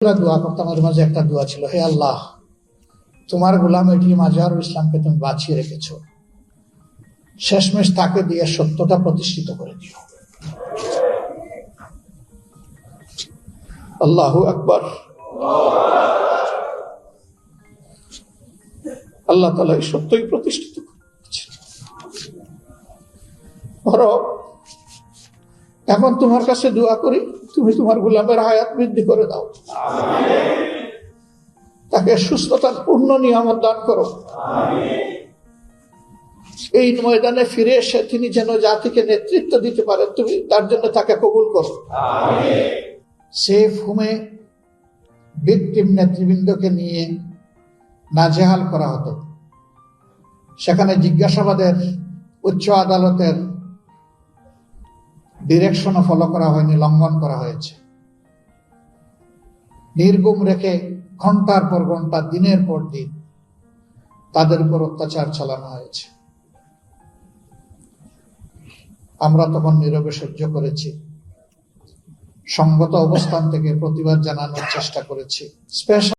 দোয়া করতাম ওর মাঝে একটা দোয়া ছিল, হে আল্লাহ, তোমার গোলাম এটি মাজারুল ইসলামকে তুমি বাঁচিয়ে রেখেছ। শেষমেশ তাকে দিয়ে সত্যটা প্রতিষ্ঠিত করে দিও। আল্লাহ আকবর। আল্লাহ তালা এই সত্যই প্রতিষ্ঠিত ধরো এখন তোমার কাছে দোয়া করি তুমি তোমার গোলামের হায়াত বৃদ্ধি করে দাও। তাকে সুস্থতার পূর্ণ নিয়ামত দান করো। এই ময়দানে ফিরে এসে তিনি যেন জাতিকে নেতৃত্ব দিতে পারেন তুমি তার জন্য তাকে কবুল করো। সেফ হোমে ভিকটিম নেতৃবৃন্দকে নিয়ে নাজেহাল করা হতো। সেখানে জিজ্ঞাসাবাদের উচ্চ আদালতের ডিরেকশনও ফলো করা হয়নি, লঙ্ঘন করা হয়েছে। নির্গুম রেখে ঘণ্টার পর ঘণ্টা, দিনের পর দিন তাদের উপর অত্যাচার চালানো হয়েছে। আমরা তখন নীরবে সহ্য করেছি। সঙ্গত অবস্থান থেকে প্রতিবাদ জানানোর চেষ্টা করেছি। স্পেশাল